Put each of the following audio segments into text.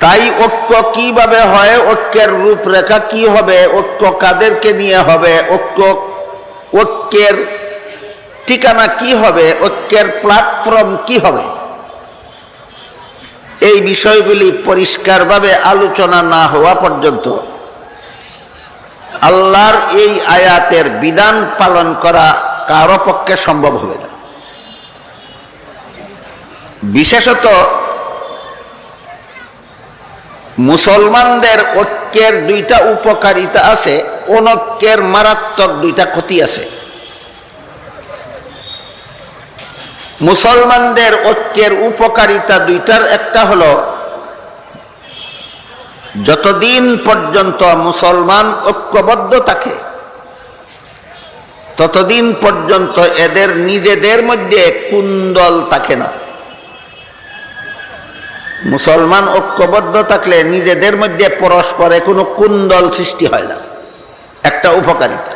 তাই ঐক্য কীভাবে হয়? ঐক্যের রূপরেখা কি হবে? ঐক্য কাদেরকে নিয়ে হবে? ঐক্য, ঐক্যের ঠিকানা কি হবে? ঐক্যের প্ল্যাটফর্ম কি হবে? এই বিষয়গুলি পরিষ্কারভাবে আলোচনা না হওয়া পর্যন্ত আল্লাহর এই আয়াতের বিধান পালন করা কারও পক্ষে সম্ভব হবে না। বিশেষত মুসলমানদের ঐক্যের দুইটা উপকারিতা আছে, অনৈক্যের মারাত্মক দুইটা ক্ষতি আছে। মুসলমানদের ঐক্যের উপকারিতা দুইটার একটা হল, যতদিন পর্যন্ত মুসলমান ঐক্যবদ্ধ থাকে, ততদিন পর্যন্ত এদের নিজেদের মধ্যে কুন্দল থাকে না। মুসলমান ঐক্যবদ্ধ থাকলে নিজেদের মধ্যে পরস্পরে কোনো কুন্দল সৃষ্টি হয় না। একটা উপকারিতা।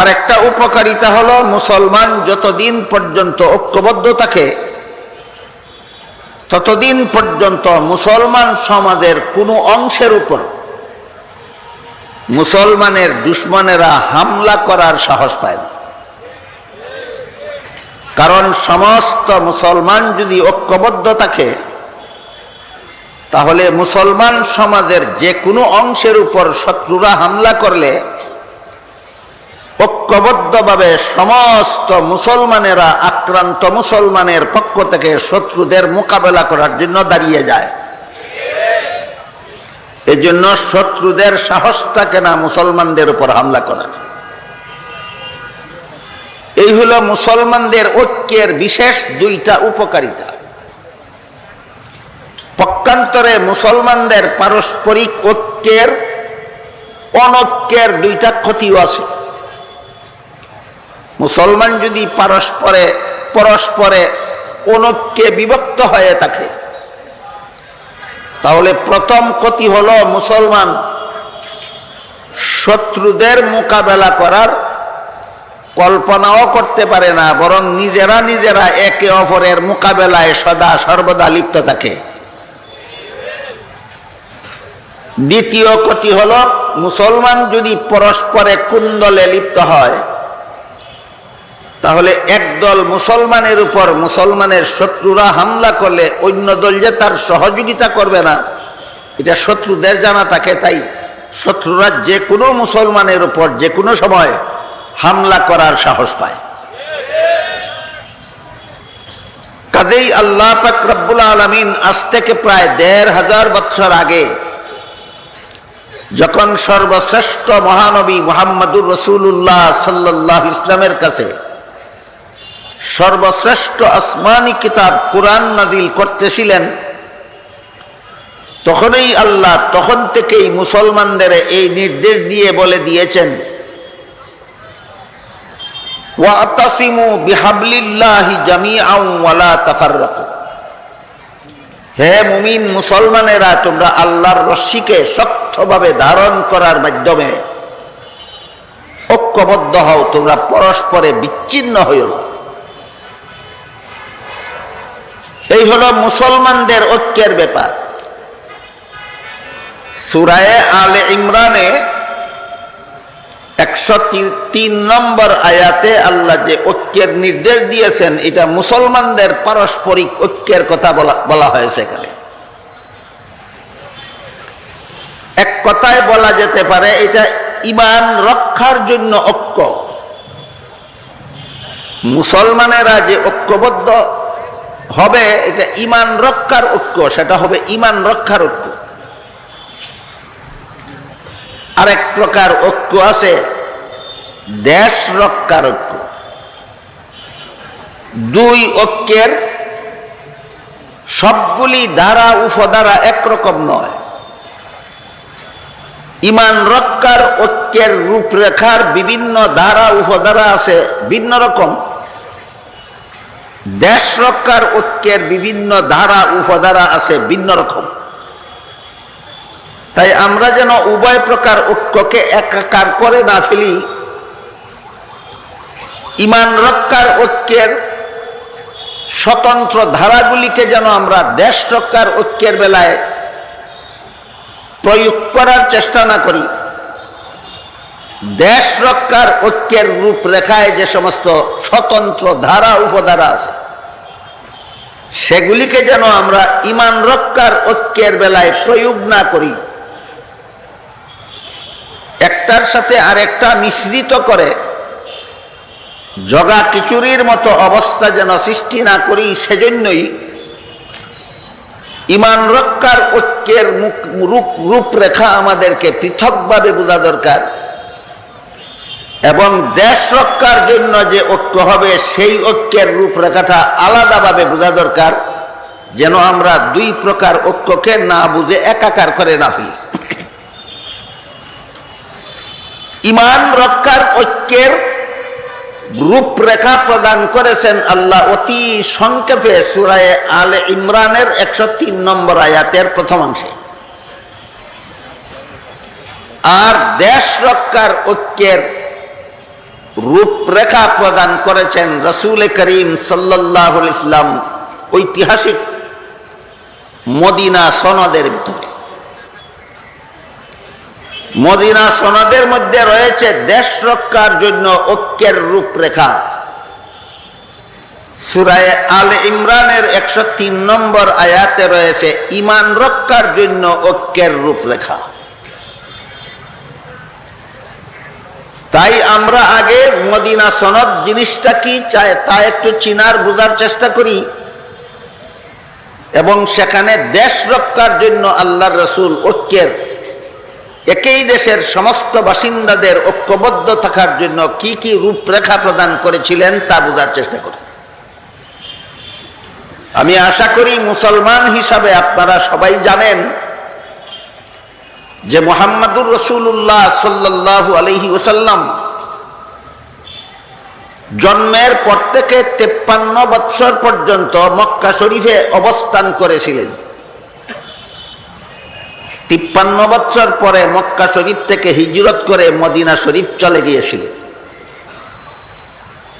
আর একটা উপকারিতা হলো মুসলমান যতদিন পর্যন্ত ঐক্যবদ্ধ থাকে, ততদিন পর্যন্ত মুসলমান সমাজের কোনো অংশের উপর মুসলমানের দুশ্মনেরা হামলা করার সাহস পায় না। কারণ সমস্ত মুসলমান যদি ঐক্যবদ্ধ থাকে, তাহলে মুসলমান সমাজের যে কোনো অংশের উপর শত্রুরা হামলা করলে ঐক্যবদ্ধভাবে সমস্ত মুসলমানেরা, আক্রান্ত মুসলমানের পক্ষ থেকে শত্রুদের মোকাবেলা করার জন্য দাঁড়িয়ে যায়। এজন্য শত্রুদের সাহস থাকে না মুসলমানদের উপর হামলা করার। এই হলো মুসলমানদের ঐক্যের বিশেষ দুইটা উপকারিতা। পক্ষান্তরে মুসলমানদের পারস্পরিক ঐক্যের, অনৈক্যের দুইটা ক্ষতিও আছে। মুসলমান যদি পারস্পরে, পরস্পরে অনৈক্যে বিভক্ত হয়ে থাকে, তাহলে প্রথম ক্ষতি হলো মুসলমান শত্রুদের মোকাবেলা করার কল্পনাও করতে পারে না, বরং নিজেরা নিজেরা একে অপরের মোকাবেলায় সদা সর্বদা লিপ্ত থাকে। দ্বিতীয় ক্ষতি হল, মুসলমান যদি পরস্পরে কুন্দলে লিপ্ত হয়, তাহলে একদল মুসলমানের উপর মুসলমানের শত্রুরা হামলা করলে অন্য দল যে তার সহযোগিতা করবে না, এটা শত্রুদের জানা থাকে। তাই শত্রুরা যে কোনো মুসলমানের উপর যে কোনো সময় হামলা করার সাহস পায়। কাজেই আল্লাহ পাক আলমিন আজ থেকে প্রায় দেড় হাজার বছর আগে যখন সর্বশ্রেষ্ঠ মহানবী মোহাম্মদুর রসুল্লাহ সাল্লাহ ইসলামের কাছে সর্বশ্রেষ্ঠ আসমানি কিতাব কোরআন নাজিল করতেছিলেন, তখনই আল্লাহ তখন থেকেই মুসলমানদের এই নির্দেশ দিয়ে বলে দিয়েছেন ওয়াতাসিমু বিহাবলিল্লাহি তাফাররাকু। হে মুমিন মুসলমানেরা, তোমরা আল্লাহর রশ্মিকে শক্তভাবে ধারণ করার মাধ্যমে ঐক্যবদ্ধ হও, তোমরা পরস্পরে বিচ্ছিন্ন হইও এই হলো মুসলমানদের ঐক্যের ব্যাপার। সুরায়ে আলে ইমরানে একশো তিন নম্বর আয়াতে আল্লাহ যে ঐক্যের নির্দেশ দিয়েছেন, এটা মুসলমানদের পারস্পরিক ঐক্যের কথা বলা হয়েছে এখানে। এক কথায় বলা যেতে পারে, এটা ইমান রক্ষার জন্য ঐক্য। মুসলমানেরা যে ঐক্যবদ্ধ হবে, এটা ইমান রক্ষার ঐক্য, সেটা হবে ইমান রক্ষার ঐক্য। আরেক প্রকার ঐক্য আছে দেশ রক্ষার ঐক্য দুই ঐক্যের সবগুলি ধারা, উপধারা একরকম নয়। ইমান রক্ষার ঐক্যের রূপরেখার বিভিন্ন ধারা, উপধারা আছে ভিন্ন রকম। দেশ রক্ষার ঐক্যের বিভিন্ন ধারা, উপধারা আছে ভিন্ন রকম। তাই আমরা যেন উভয় প্রকার ঐক্যকে একাকার করে না ফেলি ইমান রক্ষার ঐক্যের স্বতন্ত্র ধারাগুলিকে যেন আমরা দেশ রক্ষার ঐক্যের বেলায় প্রয়োগ করার চেষ্টা না করি। দেশ রক্ষার ঐক্যের রূপরেখায় যে সমস্ত স্বতন্ত্র ধারা, উপধারা আছে, সেগুলিকে যেন আমরা ইমান রক্ষার ঐক্যের বেলায় প্রয়োগ না করি। একটার সাথে আরেকটা মিশ্রিত করে জগা কিচুরির মতো অবস্থা যেন সৃষ্টি না করি, সেজন্যই ইমান রক্ষার ঐক্যের মুখ, রূপ, রূপরেখা আমাদেরকে পৃথকভাবে বোঝা দরকার। এবং দেশ রক্ষার জন্য যে ঐক্য হবে, সেই ঐক্যের রূপরেখাটা আলাদাভাবে বোঝা দরকার, যেন আমরা দুই প্রকার ঐক্যকে না বুঝে একাকার করে না ফেলি। ইমান রক্ষার ঐক্যের রূপরেখা প্রদান করেছেন আল্লাহ অতি সংক্ষেপে সুরায় আলে ইমরানের একশো তিন নম্বর আয়াতের প্রথমাংশে আর দেশ রক্ষার ঐক্যের রূপরেখা প্রদান করেছেন রসুল করিম সাল্লাহ ইসলাম ঐতিহাসিক মদিনা সনদের ভিতরে। মদিনা সনদের মধ্যে রয়েছে দেশ রক্ষার জন্য ঐক্যের রূপরেখা। সুরায় আল ইমরানের একশো তিন নম্বর আয়াতে রয়েছে, ইমান রক্ষার জন্য ঐক্যের রূপরেখা। তাই আমরা আগে মদিনা সনদ জিনিসটা কি চায় তা একটু চিনার, বোঝার চেষ্টা করি। এবং সেখানে দেশ রক্ষার জন্য আল্লাহর রসুল ঐক্যের একই দেশের সমস্ত বাসিন্দাদের ঐক্যবদ্ধ থাকার জন্য কি কি রূপরেখা প্রদান করেছিলেন তা বোঝার চেষ্টা করি আমি আশা করি মুসলমান হিসাবে আপনারা সবাই জানেন যে মোহাম্মদুর রসুল্লাহ সাল্লাহ আলহি ওসাল্লাম জন্মের পর থেকে তেপ্পান্ন বৎসর পর্যন্ত মক্কা শরীফে অবস্থান করেছিলেন। তিপ্পান্ন বছর পরে মক্কা শরীফ থেকে হিজরত করে মদিনা শরীফ চলে গিয়েছিলেন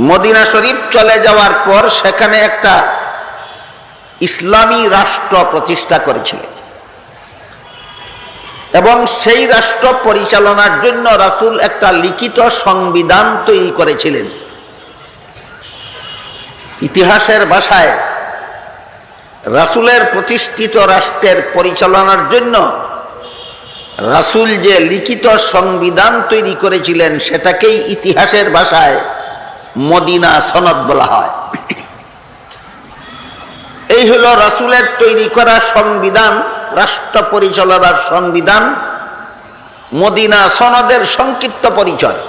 মদিনা শরীফ চলে যাওয়ার পর সেখানে একটা ইসলামী রাষ্ট্র প্রতিষ্ঠা করেছিলেন এবং সেই রাষ্ট্র পরিচালনার জন্য রাসুল একটা লিখিত সংবিধান তৈরি করেছিলেন। ইতিহাসের ভাষায় রাসুলের প্রতিষ্ঠিত রাষ্ট্রের পরিচালনার জন্য রাসুল যে লিখিত সংবিধান তৈরি করেছিলেন, সেটাকেই ইতিহাসের ভাষায় মদিনা সনদ বলা হয়। এই হলো রাসুলের তৈরি করা সংবিধান, রাষ্ট্র পরিচালনার সংবিধান, মদিনা সনদের সংক্ষিপ্ত পরিচয়।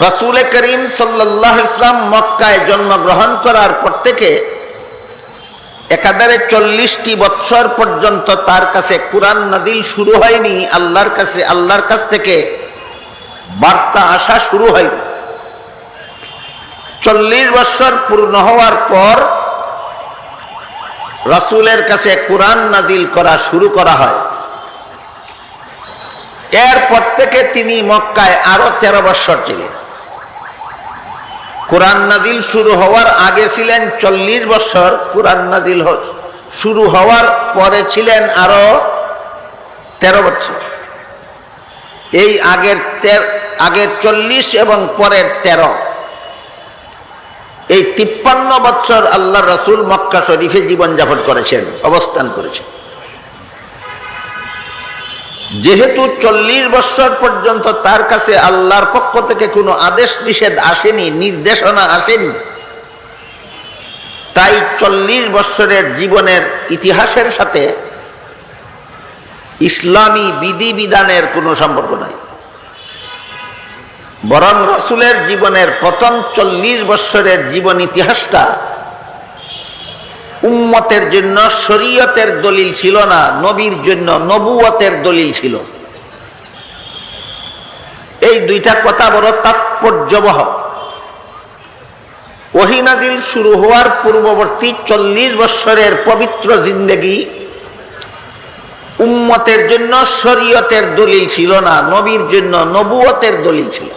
রাসুল করিম সাল্লাহ ইসলাম মক্কায় জন্মগ্রহণ করার পর থেকে একাধারে চল্লিশটি বৎসর পর্যন্ত তার কাছে কোরআন নাজিল শুরু হয়নি, আল্লাহর কাছে, আল্লাহর কাছ থেকে বার্তা আসা শুরু হয়নি। চল্লিশ বৎসর পূর্ণ হওয়ার পর রাসুলের কাছে কোরআন নাদিল করা শুরু করা হয়। এরপর থেকে তিনি মক্কায় আরও তেরো বৎসর ছিলেন। কোরআন নাদিল শুরু হওয়ার আগে ছিলেন চল্লিশ বছর, কোরআন নাদিল শুরু হওয়ার পরে ছিলেন আরও তেরো বছর। এই আগের আগের চল্লিশ এবং পরের তেরো। এই তিপ্পান্ন বছর আল্লাহ রসুল মক্কা শরীফে জীবনযাপন করেছেন, অবস্থান করেছেন। যেহেতু চল্লিশ বছর পর্যন্ত তার কাছে আল্লাহর পক্ষ থেকে কোনো আদেশ নিষেধ আসেনি, নির্দেশনা আসেনি, তাই চল্লিশ বৎসরের জীবনের ইতিহাসের সাথে ইসলামী বিধিবিধানের কোনো সম্পর্ক নাই। বরং রসুলের জীবনের প্রথম চল্লিশ বৎসরের জীবন ইতিহাসটা উম্মতের জন্য শরীয়তের দলিল ছিল না, নবীর জন্য নবুয়তের দলিল ছিল। এই দুইটা কথা বড় তাৎপর্যবহ। ওহিনাদিল শুরু হওয়ার পূর্ববর্তী চল্লিশ বৎসরের পবিত্র জিন্দগি উম্মতের জন্য শরীয়তের দলিল ছিল না, নবীর জন্য নবুয়তের দলিল ছিল।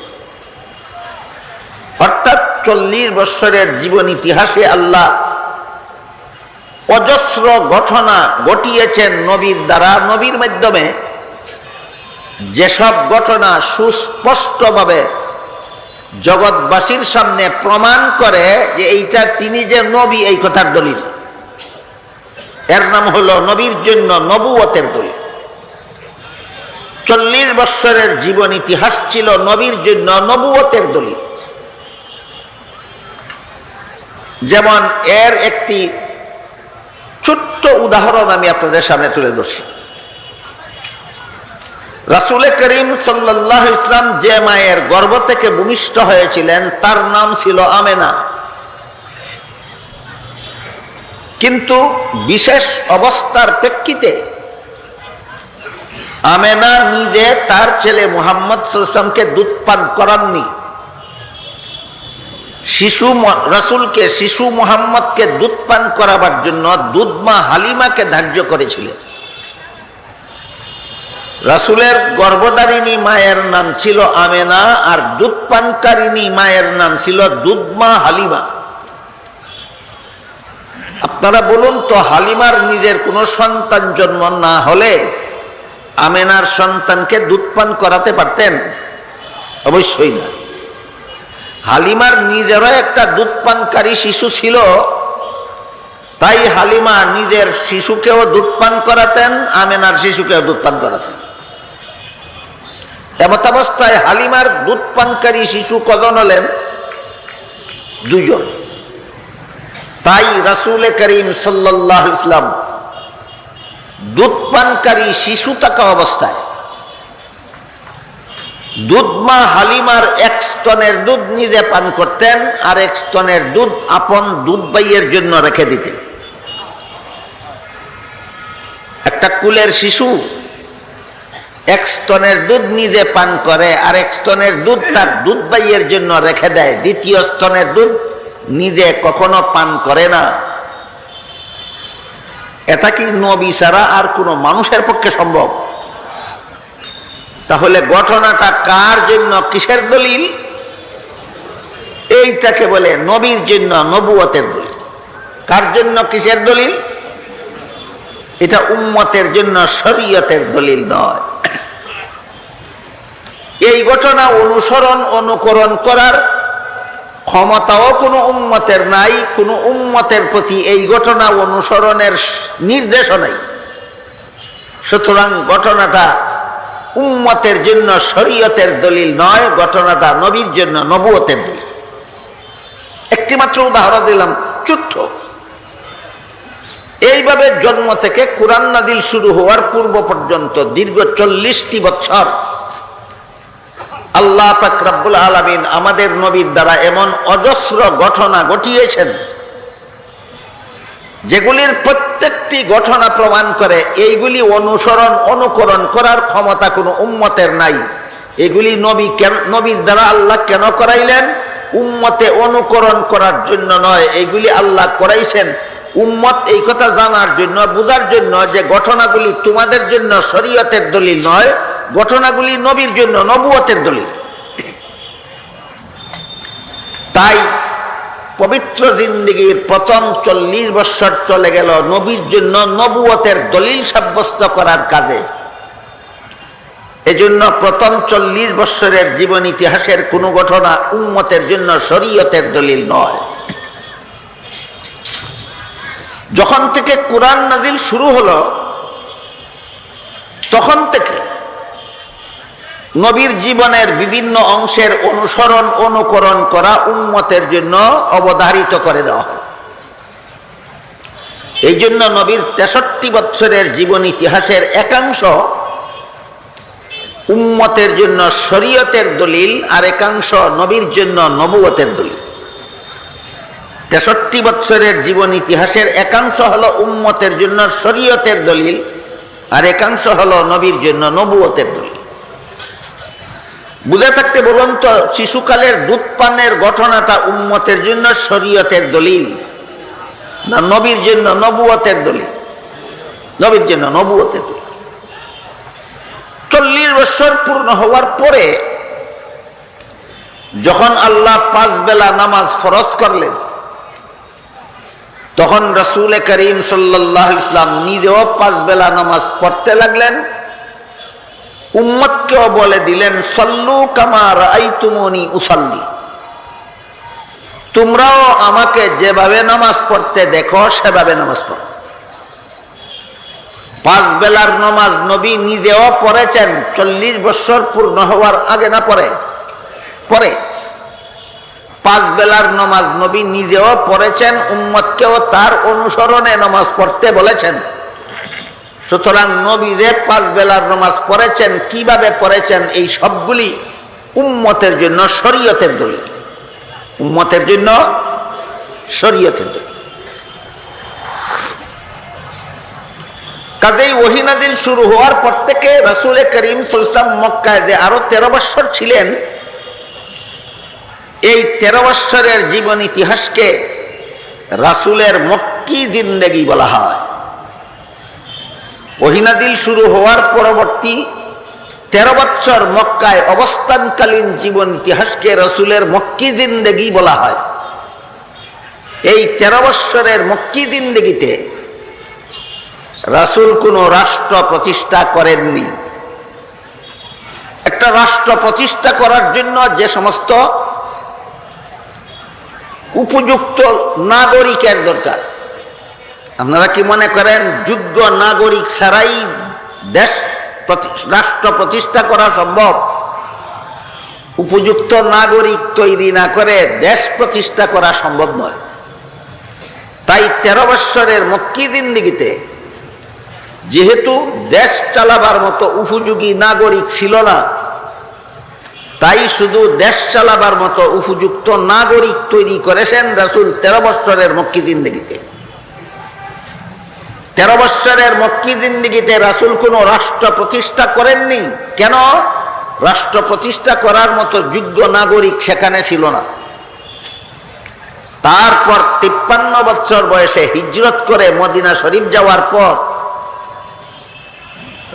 অর্থাৎ চল্লিশ বৎসরের জীবন ইতিহাসে আল্লাহ অজস্র ঘটনা ঘটিয়েছেন নবীর দ্বারা। নবীর মাধ্যমে যেসব ঘটনা সুস্পষ্টভাবে জগৎবাসীর সামনে প্রমাণ করে যে এইটা তিনি যে নবী, এই কথার দলিল। এর নাম হলো নবীর জন্য নবুয়তের দলিল। চল্লিশ বৎসরের জীবন ইতিহাস ছিল নবীর জন্য নবুয়তের দলিল। যেমন এর একটি ছোট্ট উদাহরণ আমি আপনাদের সামনে তুলে ধরছি। রাসুল করিম সাল্লাহ ইসলাম যে মায়ের গর্ভ থেকে ভূমিষ্ঠ হয়েছিলেন, তার নাম ছিল আমেনা। কিন্তু বিশেষ অবস্থার প্রেক্ষিতে আমেনা নিজে তার ছেলে মুহাম্মদ সাল্লামকে দুধ পান করাননি। শিশু রাসুলকে, শিশু মোহাম্মদকে দুধ পান করাবার জন্য দুধমা হালিমাকে ধার্য করেছিলেন। রাসুলের গর্ভধারিণী মায়ের নাম ছিল আমেনা আর দুধ পানকারিণী মায়ের নাম ছিল দুধমা হালিমা। আপনারা বলুন তো, হালিমার নিজের কোনো সন্তান জন্ম না হলে আমেনার সন্তানকে দুধ পান করাতে পারতেন? অবশ্যই না। হালিমার নিজেরও একটা দুধ পানকারী শিশু ছিল। তাই হালিমা নিজের শিশুকেও দুধ পান করাতেন, আমেনার শিশুকেও দুধ পান করাতেন এমতাবস্থায় হালিমার দুধ পানকারী শিশু কজন হলেন? দুজন তাই রাসুল করিম সাল্লাহ ইসলাম দুধ পানকারী শিশু থাকা অবস্থায় দুধমা হালিমার এক স্তনের দুধ নিজে পান করতেন, আর এক স্তনের দুধ আপন দুধ বাইয়ের জন্য রেখে দিতেন। একটা কুলের শিশু এক স্তনের দুধ নিজে পান করে, আর এক স্তনের দুধ তার দুধ বাইয়ের জন্য রেখে দেয়। দ্বিতীয় স্তনের দুধ নিজে কখনো পান করে না। এটা কি নবী ছাড়া আর কোনো মানুষের পক্ষে সম্ভব? তাহলে ঘটনাটা কার জন্য? কিসের দলিল? এইটাকে বলে নবীর জন্য নবুয়তের দলিল। কার জন্য কিসের দলিল? এটা উম্মতের জন্য শরীয়তের দলিল নয়। এই ঘটনা অনুসরণ, অনুকরণ করার ক্ষমতাও কোনো উম্মতের নাই, কোনো উম্মতের প্রতি এই ঘটনা অনুসরণের নির্দেশও নাই। সুতরাং ঘটনাটা উম্মতের জন্য শরীয়তের দলিল নয়, ঘটনাটা নবীর জন্য নবুয়তের দলিল। একটি মাত্র উদাহরণ দিলাম চুট্ট এইভাবে জন্ম থেকে কোরআন নাদিল শুরু হওয়ার পূর্ব পর্যন্ত দীর্ঘ চল্লিশটি বছর আল্লাহ পাক আলমিন আমাদের নবীর দ্বারা এমন অজস্র ঘটনা ঘটিয়েছেন যেগুলির প্রত্যেকটি ঘটনা প্রমাণ করে, এইগুলি অনুসরণ, অনুকরণ করার ক্ষমতা কোনো উম্মতের নাই। এগুলি নবী কেন, নবীর দ্বারা আল্লাহ কেন করাইলেন? উম্মতে অনুকরণ করার জন্য নয় এইগুলি আল্লাহ করাইছেন। উম্মত এই কথা জানার জন্য, বোঝার জন্য যে ঘটনাগুলি তোমাদের জন্য শরীয়তের দলিল নয়, ঘটনাগুলি নবীর জন্য নবুয়তের দলিল। তাই পবিত্র জিন্দিগির প্রথম চল্লিশ বৎসর চলে গেল নবীর জন্য নবুয়তের দলিল সাব্যস্ত করার কাজে। এজন্য প্রথম চল্লিশ বৎসরের জীবন ইতিহাসের কোনো ঘটনা উম্মতের জন্য শরীয়তের দলিল নয়। যখন থেকে কোরআন নাজিল শুরু হলো, তখন থেকে নবীর জীবনের বিভিন্ন অংশের অনুসরণ, অনুকরণ করা উন্মতের জন্য অবধারিত করে দেওয়া হয়। এই জন্য নবীর তেষট্টি বৎসরের জীবন ইতিহাসের একাংশ উম্মতের জন্য শরীয়তের দলিল, আর একাংশ নবীর জন্য নবুয়তের দলিল। তেষট্টি বৎসরের জীবন ইতিহাসের একাংশ হলো উম্মতের জন্য শরীয়তের দলিল, আর একাংশ হলো নবীর জন্য নবুয়তের দলিল। বুঝে থাকতে বলুন তো, শিশুকালের দুধ পানের ঘটনাটা উম্মতের জন্য শরীয়তের দলিল না নবীর জন্য নবুয়তের দলিল? নবীর জন্য নবুয়তের দলিল। চল্লিশ বছর পূর্ণ হওয়ার পরে যখন আল্লাহ পাঁচ বেলা নামাজ ফরজ করলেন, তখন রসুল করিম সাল্লাহ ইসলাম নিজেও পাঁচ বেলা নামাজ পড়তে লাগলেন। উম্মতকেও বলে দিলেন, সল্লু কামার আই তুমনি উসাল্লি। তোমরাও আমাকে যেভাবে নামাজ পড়তে দেখো, সেভাবে নামাজ পড়ো। পাঁচ বেলার নামাজ নবী নিজেও পড়েছেন, চল্লিশ বছর পূর্ণ হওয়ার আগে না পরে? পরে। পাঁচ বেলার নমাজ নবী নিজেও পড়েছেন, উম্মতকেও তার অনুসরণে নমাজ পড়তে বলেছেন। সুতরাং নবী যে পাঁচ বেলার নমাজ পড়েছেন, কীভাবে পড়েছেন, এই সবগুলি উম্মতের জন্য শরীয়তের দলিল। উম্মতের জন্য শরীয়তের দলিল। কাজেই ওহিনাদিল শুরু হওয়ার পর থেকে রাসুল করিম সুলসাম মক্কায় যে আরও তেরো বৎসর ছিলেন, এই তেরো বৎসরের জীবন ইতিহাসকে রাসুলের মক্কি জিন্দেগি বলা হয়। ওহিনাদিল শুরু হওয়ার পরবর্তী তেরো বৎসর মক্কায় অবস্থানকালীন জীবন ইতিহাসকে রসুলের মক্কি জিন্দেগি বলা হয়। এই তেরো বৎসরের মক্কি জিন্দেগিতে রাসুল কোনো রাষ্ট্র প্রতিষ্ঠা করেননি। একটা রাষ্ট্র প্রতিষ্ঠা করার জন্য যে সমস্ত উপযুক্ত নাগরিকের দরকার আপনারা কি মনে করেন যোগ্য নাগরিক ছাড়াই দেশ রাষ্ট্র প্রতিষ্ঠা করা সম্ভব? উপযুক্ত নাগরিক তৈরি না করে দেশ প্রতিষ্ঠা করা সম্ভব নয়। তাই তেরো বৎসরের মক্কি দিন্দিগিতে যেহেতু দেশ চালাবার মতো উপযোগী নাগরিক ছিল না, তাই শুধু দেশ চালাবার মতো উপযুক্ত নাগরিক তৈরি করেছেন রাসুল তেরো বৎসরের মক্কি জিন্দগিতে। তেরো বৎসরের মক্কি জিন্দগিতে রাসুল কোনো রাষ্ট্র প্রতিষ্ঠা করেননি। কেন? রাষ্ট্র প্রতিষ্ঠা করার মতো যোগ্য নাগরিক সেখানে ছিল না। তারপর তিপ্পান্ন বৎসর বয়সে হিজরত করে মদিনা শরীফ যাওয়ার পর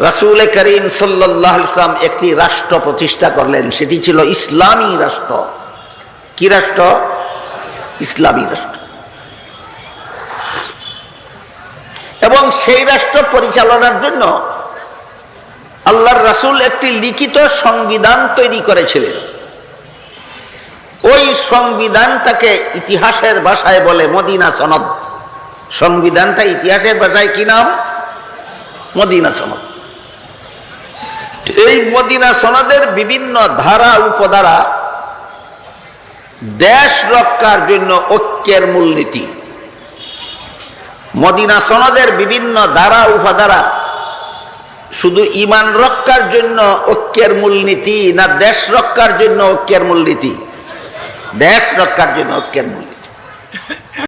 রাসুল করিম সাল্লাহ ইসলাম একটি রাষ্ট্র প্রতিষ্ঠা করলেন। সেটি ছিল ইসলামী রাষ্ট্র। কি রাষ্ট্র? ইসলামী রাষ্ট্র। এবং সেই রাষ্ট্র পরিচালনার জন্য আল্লাহর রাসুল একটি লিখিত সংবিধান তৈরি করেছিলেন। ওই সংবিধানটাকে ইতিহাসের ভাষায় বলে মদিনা সনদ। সংবিধানটা ইতিহাসের ভাষায় কি নাম? মদিনা সনদ। এই মদিনা সনদের বিভিন্ন ধারা, উপধারা দেশ রক্ষার জন্য ঐক্যের মূলনীতি। মদিনা সনদের বিভিন্ন ধারা উপাধারা শুধু ইমান রক্ষার জন্য ঐক্যের মূলনীতি না দেশ রক্ষার জন্য ঐক্যের মূলনীতি? দেশ রক্ষার জন্য ঐক্যের মূলনীতি।